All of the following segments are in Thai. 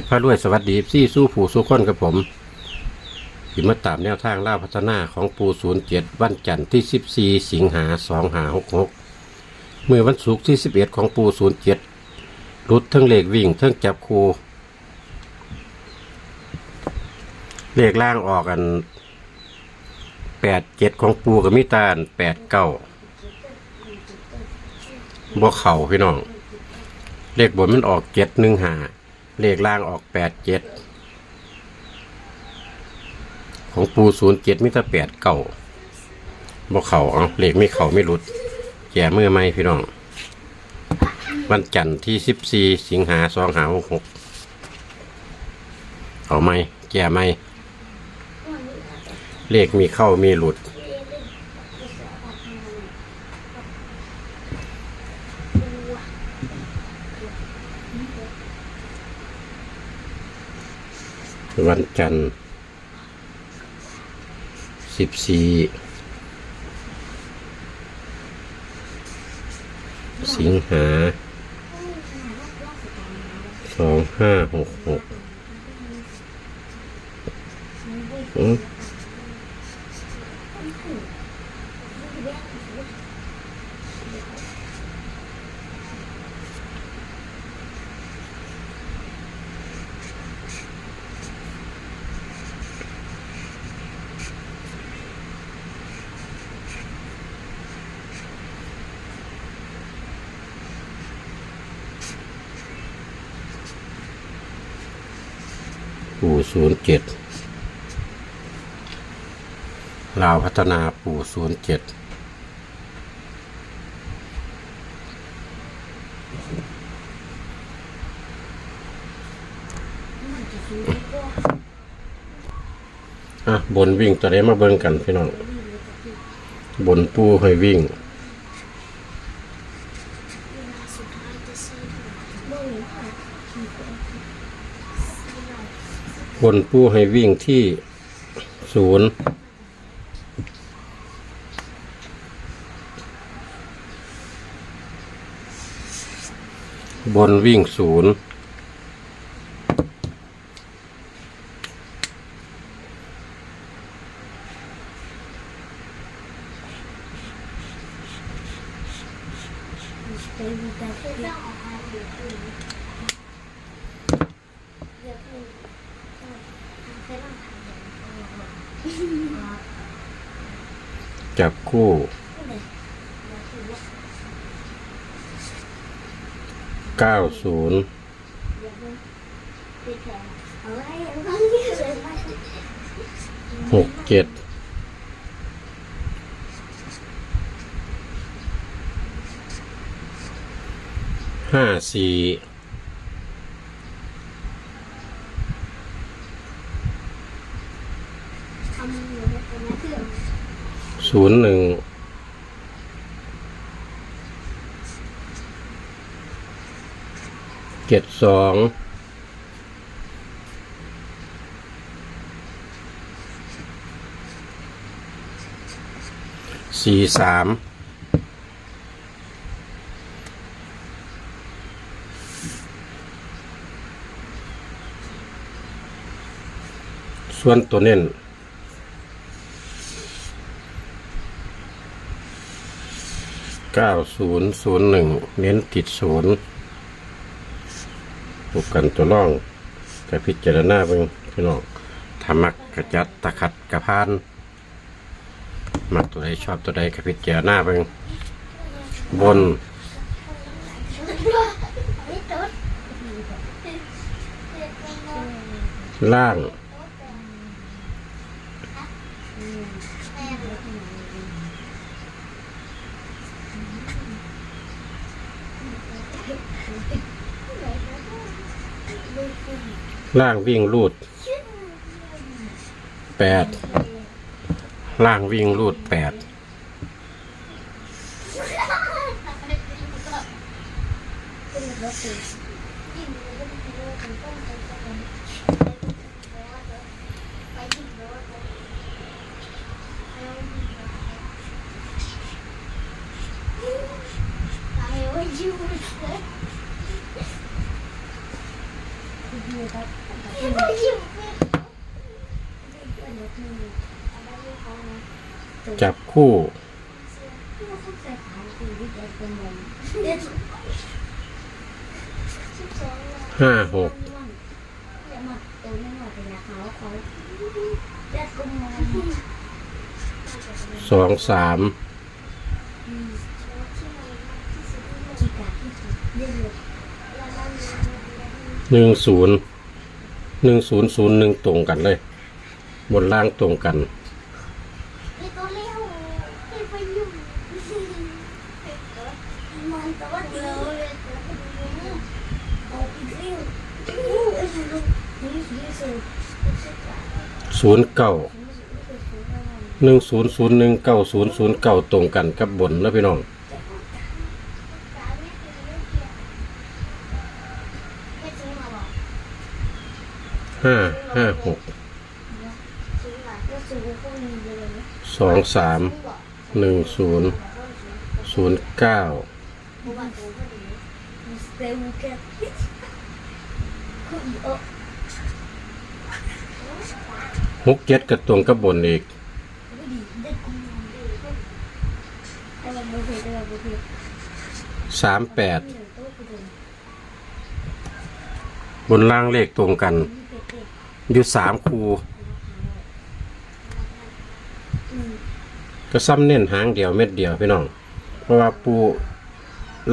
ชรพระรวย สวัสดีซี่สู้ผู้สู้คนกับผมขิมาตามแนวทางล่าพัฒนาของปูศูนย์เจ็ดวันจันทร์ที่สิบสี่สิงหาสองหาหกหกเมื่อวันศุกร์ที่สิบเอ็ดของปูศูนย์เจ็ดรุดทั้งเลขวิ่งทั้งจับคูเลขล่างออกกันแปดเจ็ดของปูกับมิตาลแปดเก้าบ่เข่าพี่น้อง เลขบนมันออกเจ็ดหนึ่งหา เลขล่างออกแปดเจ็ดของปูศูนย์เจ็ดมิตรแปดเก่าบ่เข่าเอาเลขไม่เข่าไม่หลุดแก่เมื่อไม่พี่น้อง วันจันทร์ที่สิบสี่สิงหาสองหาหกหกเอาไหมแก่ไหมเลขมีเข้ามีหลุด วันจันทร์สิบสี่สิงหาสองห้าหกหก ปู่ศูนย์เจ็ดลาวพัฒนาปู่ศูนย์เจ็ดอะ บนวิ่งตัวได้มาเบิ่งกันพี่น้อง บนปูให้วิ่ง บนปูให้วิ่งที่ศูนย์บนวิ่งศูนย์ จับคู่เก้าศูนย์หกเจ็ดห้าสี่ ศูนย์หนึ่งเจ็ดสองสี่สามส่วนตัวเน้น ก้าศูนย์ศูนย์หนึ่งเน้นติดศูนย์พบกันตัวร่องกระพิจารณาเบิ่งพี่น้องทำมักกระจัดตะขัดกระพานมักตัวใดชอบตัวใดกระพิจารณาเบิ่งบนล่าง ล่างวิ่งรูดแปดล่างวิ่งรูดแปด จับคู่ ห้าหกสองสาม หนึ่งศูนย์หนึ่งศูนย์ศูนย์หนึ่งตรงกันเลย บนล่างตรงกันศูนย์เก้าหนึ่งศูนย์ศูนย์หนึ่งเก้าศูนย์ศูนย์เก้าตรงกันกับบนแล้วพี่น้อง ไม่ซื้อมาบอก ห้าห้าหกสองสามหนึ่งศูนย์ศูนย์เก้าเพราะว่าตัวก็ดีมีสเตลแกคุณเออหกเจ็ดกับตรงกับบนอีกไม่ดีได้กุมารดีแต่ว่าโอเอเคสามแปดบนล่างเลขตรงกัน อยู่สามคูก็ซ้ำเน้นหางเดียวเม็ดเดียวพี่น้อง เพราะว่าปู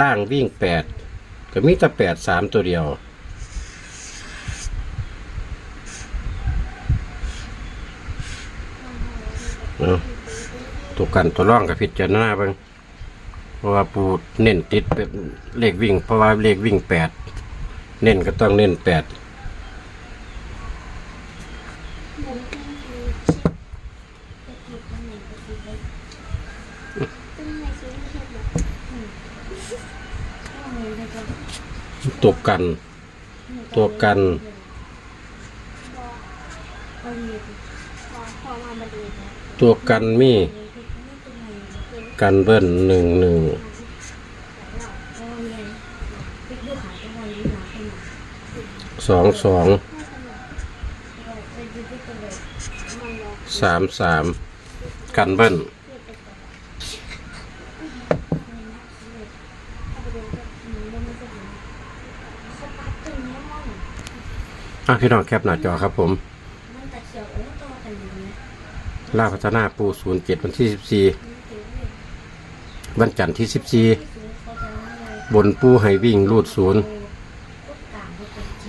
ล่างวิ่งแปดก็มีแต่แปดสามตัวเดียวเอาตัวกันตัวร่องกับพิจารณาบ้างเพราะว่าปูเน้นติดเป็นเลขวิ่ง เพราะว่าเลขวิ่งแปดเน้นก็ต้องเน้นแปด ผมก็คือเช็ดเป็ดเป็ดตรงไหนก็คือเป็ดตรงไหนซื้อไม่เช็ดหรอกอืมเอาเงินไปก่อน ตัวกัน ตัวกัน ตัวกันมีกันเบิ้ลหนึ่งหนึ่งสองสองสามสามกันเบิ้ล เพื่อไปก่อนเอาไปดูกันอืมมันไม่เป็นไรเขาปัดตรงนี้มั่ง อะพี่น้องแคปหน้าจอครับผมมันตะเขียวโอ้ตัวกันอยู่เนี่ยล่าพัฒนาปูศูนย์เจ็ดวันที่สิบสี่วันจันทร์ที่สิบสี่ที่ซื้อเขาจะให้เลยบนปูให้วิ่งรูดศูนย์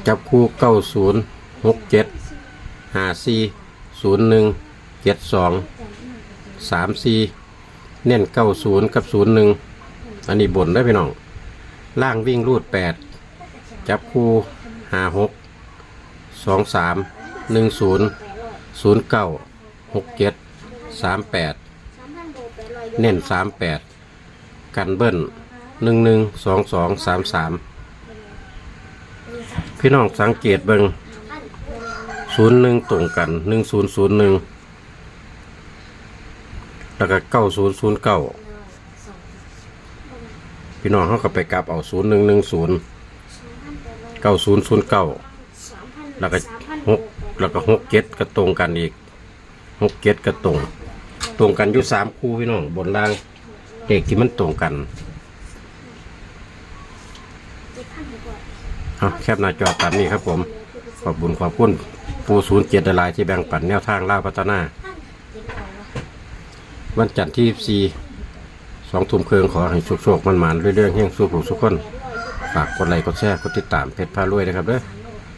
จับคู่เก้าศูนย์หกเจ็ดห้าสี่ศูนย์หนึ่งเจ็ดสองสามสี่เน้นเก้าศูนย์กับศูนย์หนึ่งอันนี้บนได้พี่น้องล่างวิ่งรูดแปดจับคู่ห้าหก สองสามหนึ่งศูนย์ศูนย์เก้าหกเจ็ดสามแปดเน้นสามแปดกันเบิ้ลหนึ่งหนึ่งสองสองสามสามพี่น้องสังเกตเบิงศูนย์หนึ่งตรงกันหนึ่งศูนย์ศูนย์หนึ่งแล้วก็เก้าศูนย์ศูนย์เก้าพี่น้องเขาก็ไปกลับเอาศูนย์หนึ่งหนึ่งศูนย์เก้าศูนย์ศูนย์เก้า แล้วก็สามพันหกแล้วก็หกเจ็ดก็ตรงกันอีกหกเจ็ดก็ตรง ตรงกันอยู่สามคู่พี่น้องบนล่างเด็กที่มันตรงกันเจ็ดพันกว่าเอาแคบหน้าจอตามนี้ครับผม ขอบบุญขอบคุณปูศูนย์เจ็ดลายที่แบ่งปันแนวทางล่าพัฒนาพันเจ็ดร้อยวะวันจันทร์ที่สี่สองทุ่มครึ่งขอให้โชคๆมันหมานๆเรื่อยๆแห่งสู้ผู้สุขคน ฝากกดไลค์กดแชร์กดติดตามเพจพารวยนะครับเด้อ